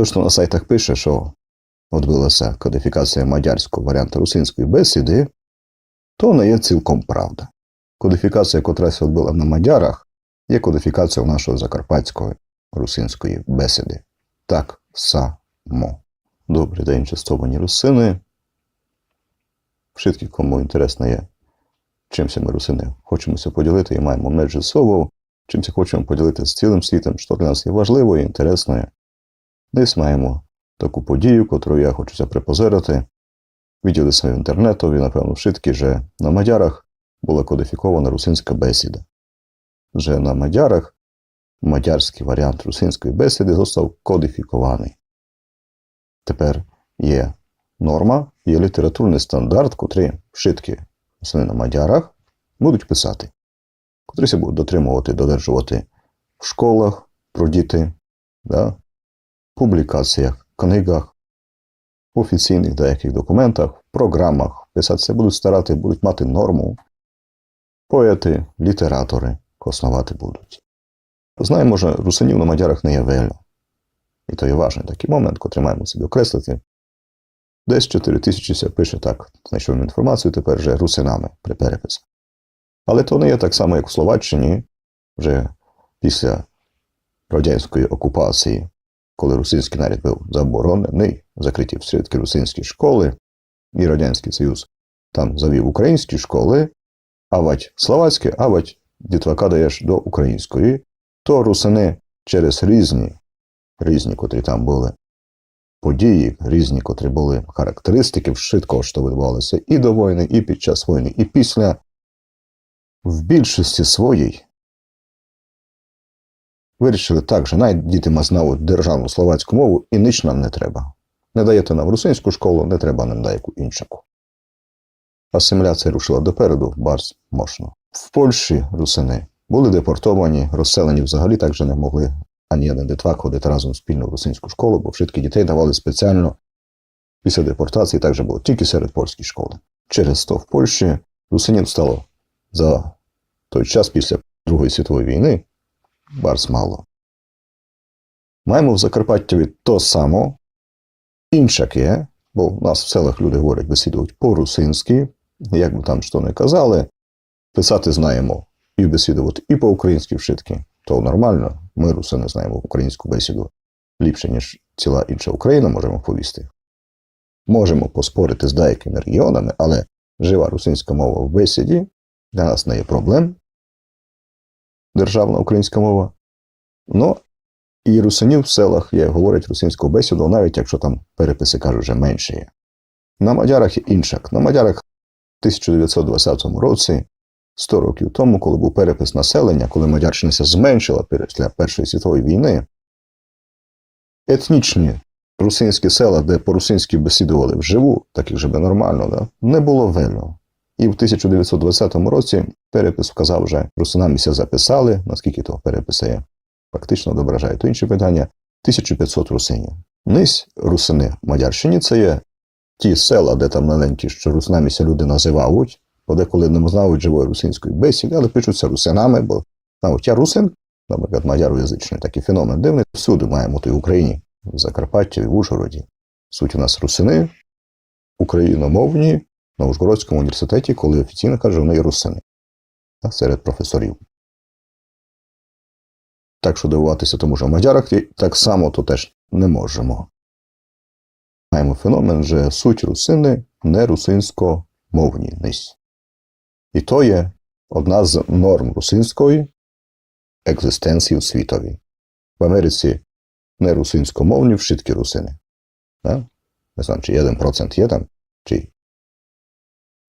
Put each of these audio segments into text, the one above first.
То, що на сайтах пише, що відбулася кодифікація мадярського варіанту русинської бесіди, то не є цілком правда. Кодифікація, котра відбула на мадярах, є кодифікація нашої закарпатської русинської бесіди. Так само. Добрий день, частовані русини. Všetky, кому інтересно є, чимся ми русини хочемося поділити і маємо межі сову, чимся хочемо поділити з цілим світом, що для нас є важливо і інтересно. Десь маємо таку подію, котру я хочуся припозирити. Виділи в інтернетові, напевно, všetky, що на мадярах була кодифікована русинська бесіда. Вже на мадярах мадярський варіант русинської бесіди został кодифікований. Тепер є норма, є літературний стандарт, котрий všetky русини на мадярах будуть писати, котрі будуть дотримувати, додержувати в школах про діти, да, публікаціях, книгах, офіційних деяких документах, програмах писатися будуть старати, будуть мати норму. Поети, літератори основати будуть. Знаємо, що русинів на мадярах не є вельо. І то є важний такий момент, котрий маємо собі окреслити. Десь 4 тисячі ся пише так, знайшов інформацію тепер вже русинами при переписі. Але то не є так само, як в Словаччині, вже після радянської окупації, коли русинський наряд був заборонений, закриті всередки русинські школи, і Радянський Союз там завів українські школи, авать словацьке, авать дітвака даєш до української, то русини через різні, різні, котрі там були події, різні, котрі були характеристики швидко, відбувалося і до війни, і під час війни, і після, в більшості своїй вирішили так, що навіть діти ма знають державну словацьку мову, і ніч нам не треба. Не даєте нам русинську школу, не треба нам деяку іншу. Асиміляція рушила допереду, барс мощно. В Польщі русини були депортовані, розселені взагалі так же не могли ані один дитвак ходити разом спільно в русинську школу, бо všetky дітей давали спеціально після депортації, так же було тільки серед польської школи. Через то в Польщі русинів стало за той час після Другої світової війни барс мало. Маємо в Закарпаттєві то само, іншак є, бо в нас в селах люди говорять, бесідують по-русинськи, як би там що не казали, писати знаємо і бесідувати і по-українськи вшитки. То нормально, ми русини знаємо українську бесіду ліпше, ніж ціла інша Україна, можемо повісти. Можемо поспорити з деякими регіонами, але жива русинська мова в бесіді для нас не є проблем. Державна українська мова. Ну, і русинів в селах є, говорять русинську бесіду, навіть якщо там переписи кажуть, вже менше є. На мадярах іншак. На мадярах в 1920 році, 100 років тому, коли був перепис населення, коли Мадярщина зменшила після Першої світової війни, етнічні русинські села, де по-русинськи бесідували вживу, так як же би нормально, да, не було вельо. І в 1920 році перепис вказав вже, русинаміся записали, наскільки того переписа є, фактично відображає то інші питання, 1500 русинів. Нись русини Мадярщині це є ті села, де там маленькі, що русинаміся люди називають, подеколи не знають живої русинської бесіди, але пишуться русинами, бо я русин, наприклад, мадяроязичний такий феномен дивний, всюди маємо то в Україні, в Закарпатті, в Ужгороді. Суть у нас русини, україномовні, на Ужгородському університеті, коли офіційно каже, вони є русини та, серед професорів. Так що дивуватися тому, що в Мадярах так само то теж не можемо. Маємо феномен, що суть русини не русинськомовні нись. І то є одна з норм русинської екзистенції у світові. В Америці не русинськомовні вшитки русини. Да? Не знаю, чи 1% є там, чи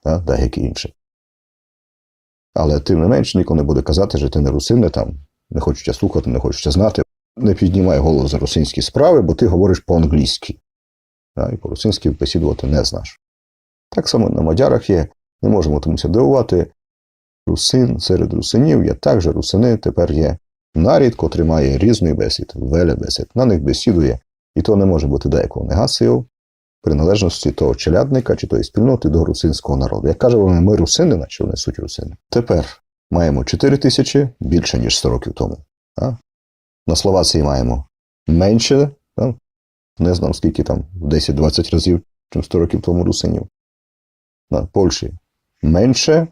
да? деякі інші. Але тим не менш ніхто не буде казати, що ти не русини там, не хочеться слухати, не хочеться знати. Не піднімай голову за русинські справи, бо ти говориш по-англійськи. І по-русинськи бесідувати не знаєш. Так само на мадярах є. Не можемо томуся дивувати. Русин серед русинів є також русини, тепер є нарід, котрий має різний бесід, веля бесід. На них бесідує, і то не може бути деякого негацію приналежності того челядника чи тої спільноти до русинського народу. Як каже вони, ми русини, наче вони суть русини. Тепер маємо 4 тисячі більше, ніж 100 років тому. А? На Словації маємо менше, а? не знав скільки там, 10-20 разів, чим 100 років тому русинів. На Польщі менше,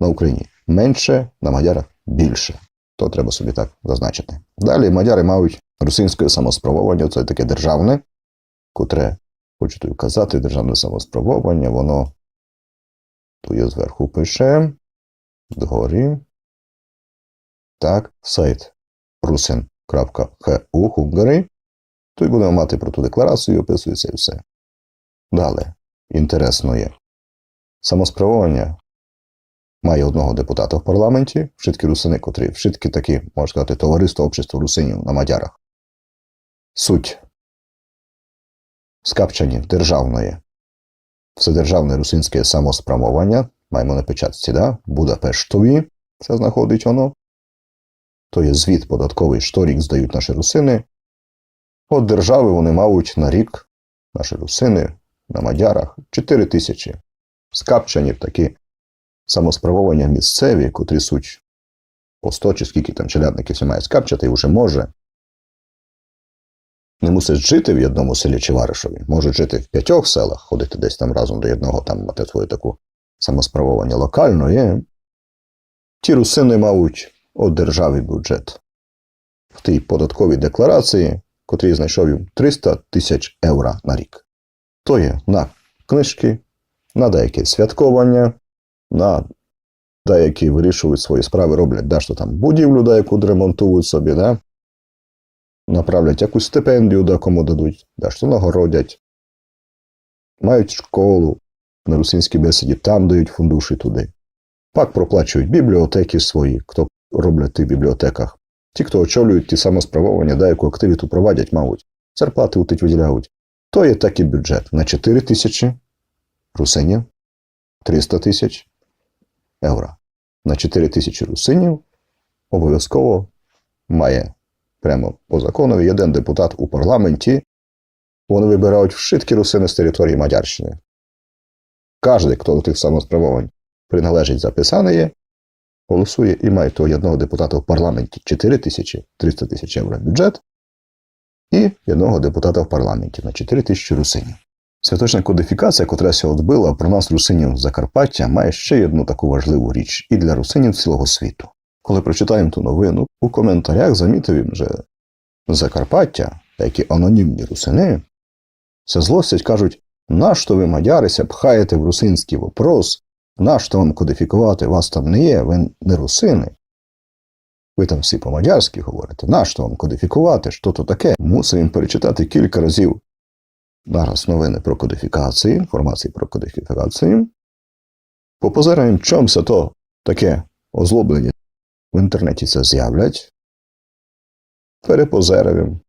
на Україні менше, на мадярах більше. То треба собі так зазначити. Далі мадяри мають русинське самосправовання, це таке державне, котре, хочу тобі казати, державне самосправовання, воно тут є зверху пише, згорі. Так, сайт rusin.hu Hungary. Тут будемо мати про ту декларацію, описується і все. Далі, інтересно є. Самосправовання має одного депутата в парламенті, вшитки русини, котрі вшитки такі, можна сказати, товариство общество русинів на мадярах. Суть скапчані державної, вседержавне русинське самосправовання, маємо на печатці, да? Будапештові, це знаходить воно. То є звіт податковий, що рік здають наші русини. От держави вони мають на рік, наші русини, на мадярах 4 тисячі. Скапчані в такі самосправовання місцеві, котрі суть по 100 чи скільки там челядників має скапчати, і вже може. Не мусить жити в одному селі чи Варишові, може жити в п'ятьох селах, ходити десь там разом до одного, там мати свою таку самосправовання локально є. Ті русини от державі бюджет. В тій податковій декларації, котрій знайшов їм 300 тисяч євро на рік. То є на книжки, на деякі святкування, на деякі вирішують свої справи, роблять дещо там будівлю, деяку ремонтують собі, да? Направлять якусь стипендію, декому дадуть, дещо нагородять, мають школу на русинській бесіді, там дають фундуші туди. Пак проплачують бібліотеки свої, хто роблять тих бібліотеках. Ті, хто очолюють ті самосправовання, деяку активіту проводять, мабуть, зарплати утить виділяють. То є такий бюджет на 4 тисячі русинів, 300 тисяч євро. На 4 тисячі русинів обов'язково має прямо по закону один депутат у парламенті. Вони вибирають вшитки русини з території Мадярщини. Кожен, хто до тих самосправовань приналежить записане, голосує і має того одного депутата в парламенті 4 тисячі 300 тисяч євро бюджет і одного депутата в парламенті на 4 тисячі русинів. Святочна кодифікація, котра відбила про нас русинів Закарпаття, має ще одну таку важливу річ і для русинів цілого світу. Коли прочитаємо ту новину, у коментарях замітив вже Закарпаття, які анонімні русини, це злостять кажуть, нащо ви мадярися пхаєте в русинський вопрос, нащо вам кодифікувати, вас там не є, ви не русини. Ви там всі по-мадярськи говорите, нащо вам кодифікувати, що то таке? Мусив їм перечитати кілька разів. Зараз новини про кодифікацію, інформації про кодифікацію. Попозираємо, чом це то таке озлоблення в інтернеті це з'являть. Перепозериваємо.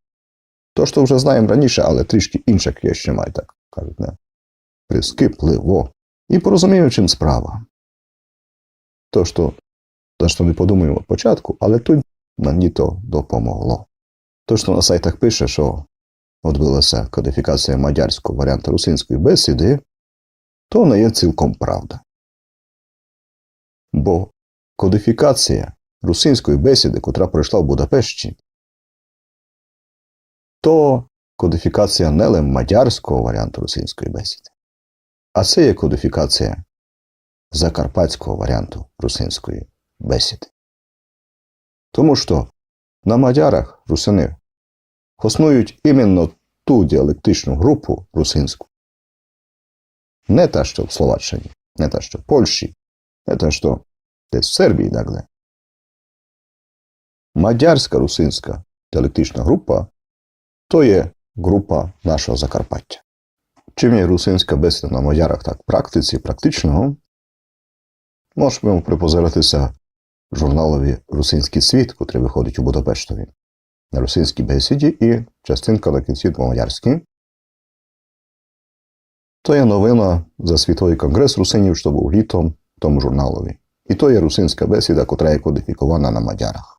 То, що вже знаємо раніше, але трішки інше ще маю, так кажуть, не прискіпливо. І порозумію, чим справа. То, що, то, що не подумаємо початку, але тут мені то допомогло. То, що на сайтах пише, що відбулася кодифікація мадярського варіанту русинської бесіди, то не є цілком правда. Бо кодифікація русинської бесіди, котра пройшла в Будапешті, то кодифікація не лише мадярського варіанту русинської бесіди, а це є кодифікація закарпатського варіанту русинської бесіди. Тому що на мадярах русини хоснують іменно ту діалектичну групу русинську, не та, що в Словаччині, не та, що в Польщі, не та, що десь в Сербії, так далі. Мадярська русинська діалектична група то є група нашого Закарпаття. Чим є русинська бесіда на мадярах так практиці, практичного, можемо припозиратися журналові Русинський світ, котрий виходить у Будапештові, на русинській бесіді і частинка на кінці по-мадярськи. То є новина за Світовий конгрес русинів, що був літом в тому журналові. І то є русинська бесіда, котра є кодифікована на мадярах.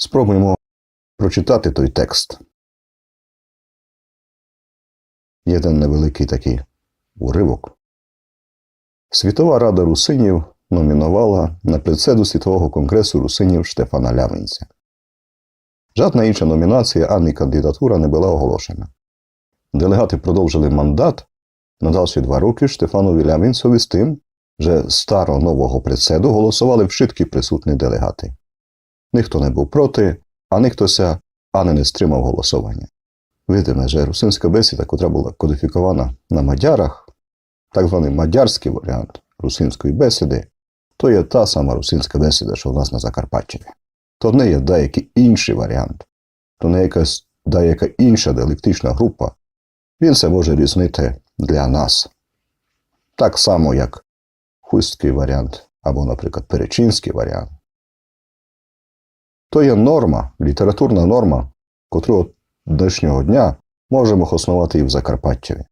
Спробуємо прочитати той текст. Є один невеликий такий уривок. Світова рада русинів номінувала на председу Світового конгресу русинів Штефана Лявинця. Жодна інша номінація ані кандидатура не була оголошена. Делегати продовжили мандат, надавши два роки Штефану Вілямінцеві з тим, że старо нового председу голосували вшиткі присутні делегати. Ніхто не був проти, а ніхтося ані не стримав голосування. Видимо, що русинська бесіда, котра була кодифікована на мадярах, так званий мадярський варіант русинської бесіди, то є та сама русинська бесіда, що в нас на Закарпатті. То не є деякий інший варіант, то не якась деяка інша диалектична група. Він це може різнити для нас. Так само, як хуський варіант або, наприклад, перечинський варіант. То є норма, літературна норма, котру от днішнього дня можемо основати і в Закарпаттєві.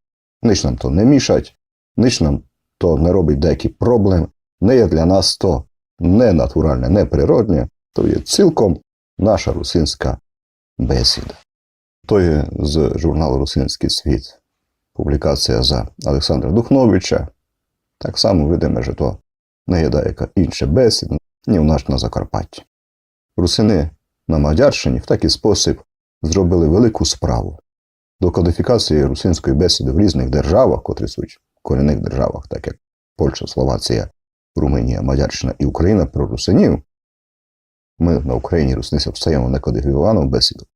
Ніч нам то не мішать, ніч нам то не робить деякі проблеми, не є для нас то не натуральне, не природне, то є цілком наша русинська бесіда. То є з журналу Русинський світ публікація за Олександра Духновича. Так само видимо, що то не є деяка інша бесіда, ні в нас на Закарпатті. Русини на Мадярщині в такий спосіб зробили велику справу до кодифікації русинської бесіди в різних державах, котрі суть в корінних державах, так як Польща, Словація, Румунія, Мадярщина і Україна про русинів. Ми на Україні русниця встаємо не кодифіковану бесіду.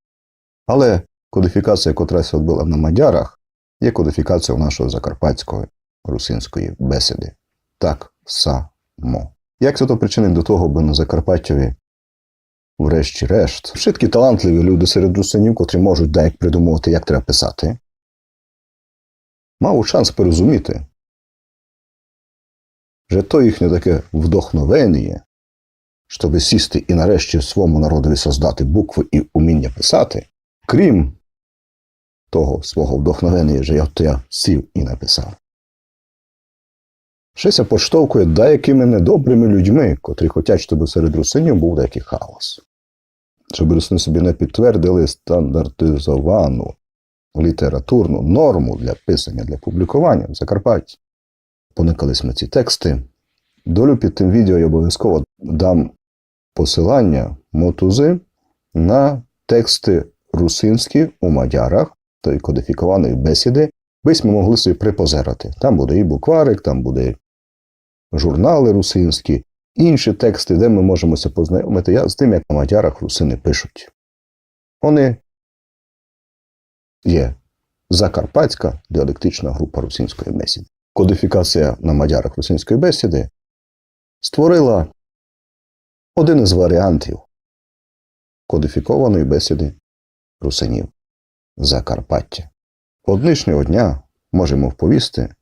Але кодифікація, котра се відбула на Мадярах, є кодифікація нашої закарпатської русинської бесіди. Так само. Як це то причинить до того, бо на Закарпаттєві врешті-решт, швидкі талантливі люди серед русинів, котрі можуть деяк придумувати, як треба писати, мав шанс порозуміти, що то їхнє таке вдохновення, щоб сісти і нарешті своєму народові создати букви і уміння писати, крім того свого вдохновення, що я я сів і написав. Щось поштовхує деякими недобрими людьми, котрі хочуть, щоб серед русинів був деякий хаос. Щоб русини собі не підтвердили стандартизовану літературну норму для писання, для публікування в Закарпатті. Поникались ми ці тексти. Долю під тим відео я обов'язково дам посилання мотузи на тексти русинські у мадярах та кодифікованої бесіди, бись ми могли собі припозерати. Там буде і букварик, там буде журнали русинські, інші тексти, де ми можемося познайомити з тим, як на мадярах русини пишуть. Вони є закарпатська діалектична група русинської бесіди. Кодифікація на мадярах русинської бесіди створила один із варіантів кодифікованої бесіди русинів Закарпаття. Од нинішнього дня можемо вповісти,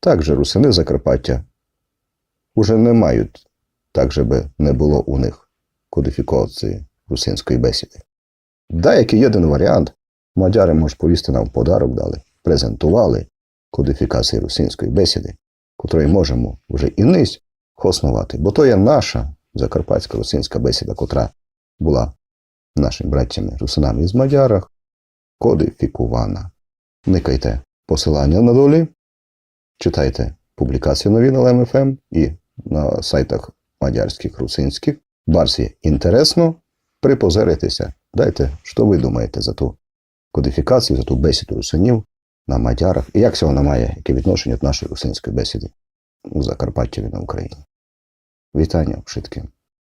так же русини Закарпаття уже не мають, так же би не було у них кодифікації русинської бесіди. Деякий єдин варіант мадяри, може, повісти нам в подарок дали, презентували кодифікації русинської бесіди, котрої можемо вже і низь основати, бо то є наша закарпатська русинська бесіда, котра була нашими братцями русинами із мадярах, кодифікована. Никайте посилання на долі, читайте публікації нові на ЛМФМ і на сайтах мадярських, русинських. Барсі інтересно, припозеритеся. Дайте, що ви думаєте за ту кодифікацію, за ту бесіду русинів на мадярах, і як це вона має, яке відношення до нашої русинської бесіди у Закарпатті на Україні. Вітання, вшитки.